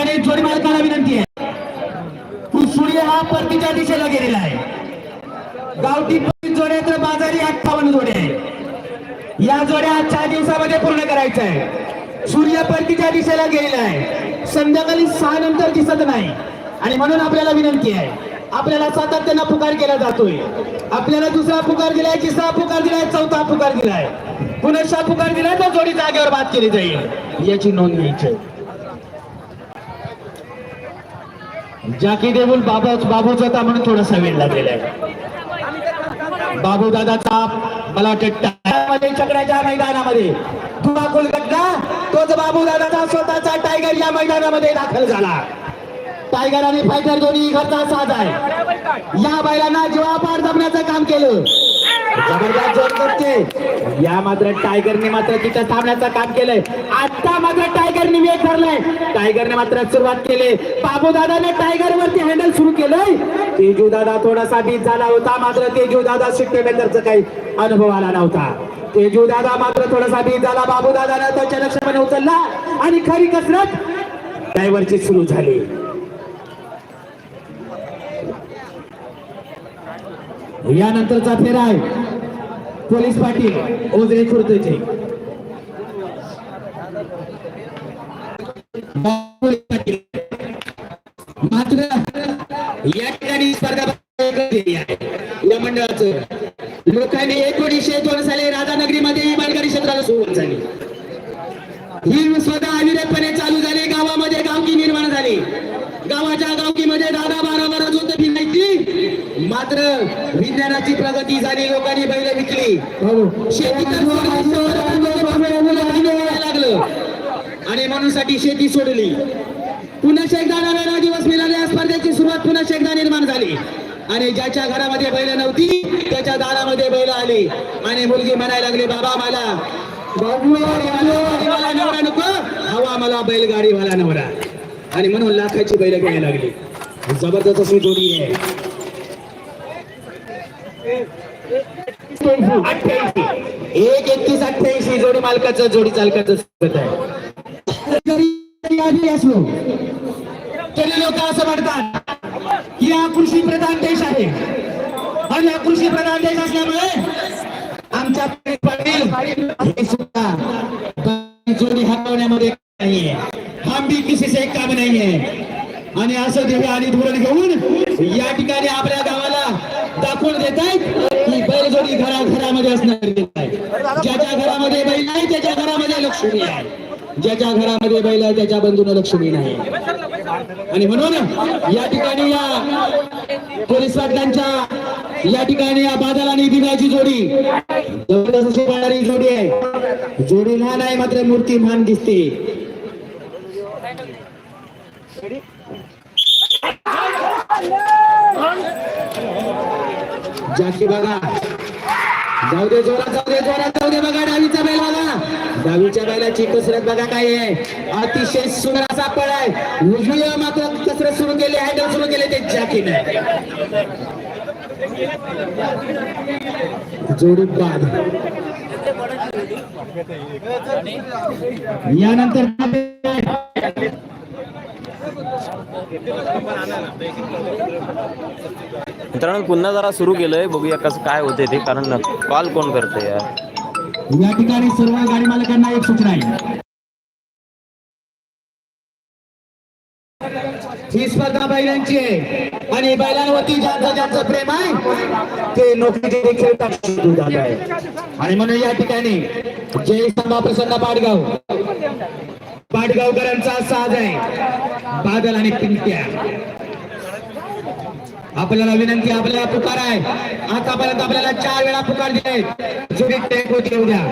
ठिकाणी जोडी मालकाला विनंती आहे. सूर्य हा परतीच्या दिशेला गेलेला आहे. गावठी जोड्या तर बाजारी अठ्ठावन्न जोड्या आहे या जोड्या चार दिवसामध्ये पूर्ण करायचं आहे सूर्य परतीच्या दिशेला गेलेला आहे. संध्याकाळी सहा नंतर दिसत नाही. आणि म्हणून आपल्याला विनंती आहे. आपल्याला सातत्यानं पुकार केला जातोय. आपल्याला दुसरा पुकार दिलाय तिसरा पुकार दिलाय चौथा पुकार दिलाय. पुनश्चा पुकार दिलाय तर जोडी जागेवर बात केली जाईल. याची नोंद घ्यायची जाकी देऊन बाबा बाबूच होता म्हणून थोडासा वेळ लागलेला आहे. बाबू दादाचा मला वाटतं चक्राच्या मैदानामध्ये. तुला कोलकाता तोच बाबू दादाचा स्वतःचा टायगर या मैदानामध्ये दाखल झाला. टायगर आणि फायटर दोन्ही घरचा साज आहे. या बैलांना जीवापार जमण्याचं काम केलं. जबरदस्त जोर करते. या मात्र टायगरने मात्र तिथं थांबण्याचं काम केलंय. आता मात्र टायगरने वेग धरलाय. टायगरने मात्र सुरुवात केली. बाबू दादाने टायगर वरती हँडल सुरू केलंय. तेजू दादा थोडासा बीत झाला होता. मात्र तेजू दादा शिट्टेबेंदरचा काही अनुभव आला नव्हता. तेजू दादा मात्र थोडासा बीत झाला. बाबू दादाने त्याच्या लक्षाने उचलला. आणि खरी कसरत ड्रायव्हरची सुरू झाली. यानंतरचा फेरा आहे. पोलीस पाटील ओझरे खुर्दचे. मात्र या ठिकाणी स्पर्धा आहे. या मंडळाचं. लोकांनी एकोणीसशे दोन साली राधानगरीमध्ये ही बैलगाडी क्षेत्राला सुरुवात झाली. ही स्वतः अविरतपणे चालू मात्र विज्ञानाची प्रगती झाली लोकांनी बैल विकली. सोडली, लागलं आणि म्हणूनसाठी शेती सोडली. पुन्हा एकदा नव्याला दिवस मिळाले या स्पर्धेची सुरुवात पुन्हा एकदा निर्माण झाली. आणि ज्याच्या घरामध्ये बैल नव्हती त्याच्या दारामध्ये बैल आली. आणि मुलगी म्हणायला लागली बाबा मला बाबू मला नवरा नको. हवा मला बैलगाडी वाला नवरा. आणि म्हणून लाखाची बैल घ्यायला लागली. जबरदस्त अशी जोडी आहे. अठ्ठ्याऐंशी एक एकतीस अठ्ठ्याऐंशी. जोडी मालकाचं जोडी चालकाचं सांगत आहे. असलो तरी लोक असं म्हणतात? की हा कृषी प्रधान देश आहे. आणि हा कृषी प्रधान देश असल्यामुळे आमच्या पाटील सुद्धा जोडी हटवण्यामध्ये नाहीये. हम भी एक काम नाहीये. आणि असं देवे आणि धोरण घेऊन या ठिकाणी आपल्या गावात दाखवून देत आहेत. की बैलजोडी घरा घरामध्ये असणार ज्याच्या घरामध्ये बैल नाही त्याच्या घरामध्ये लक्ष्मी आहे. ज्याच्या घरामध्ये बैल आहे त्याच्या बंधून लक्ष्मी नाही. आणि म्हणून या ठिकाणी या पोलीस पाटलांच्या या ठिकाणी या बादल आणि दिव्याची जोडी जबरदस्त जोडी आहे. जोडी लहान आहे मात्र मूर्ती मान दिसते. जाकी बघा. जाऊ दे जोरात जाऊ दे जोरात जाऊ दे बघा डावीचा बैल बघा. डावीच्या बैलाची कसरत बघा काय आहे. अतिशय सुंदर असा पळ आहे. उजवी मात्र कसरत सुरू केली हँडल सुरू केले ते जाकीने. जोडी बाद. यानंतर मित्रांनो पुन्हा जरा सुरू केलंय. बघूया कसं काय होते ते कारण कॉल कोण करते यार? या ठिकाणी सर्व गाडी मालकांना एक सूचना आहे. ही स्पर्धा बैलांची आहे. आणि बैलांवरती ज्यांचं ज्यांचं प्रेम आहे ते नोकरीचे देखील आहे. आणि म्हणून या ठिकाणी जय संभा प्रसन्न पाडगाव. पाडगावकरांचा साज आहे. बादल आणि पिंट्या. आपल्याला विनंती आपल्याला पुकार आहे. आतापर्यंत आपल्याला चार वेळा पुकार दिले जोडी टेक होती उद्या.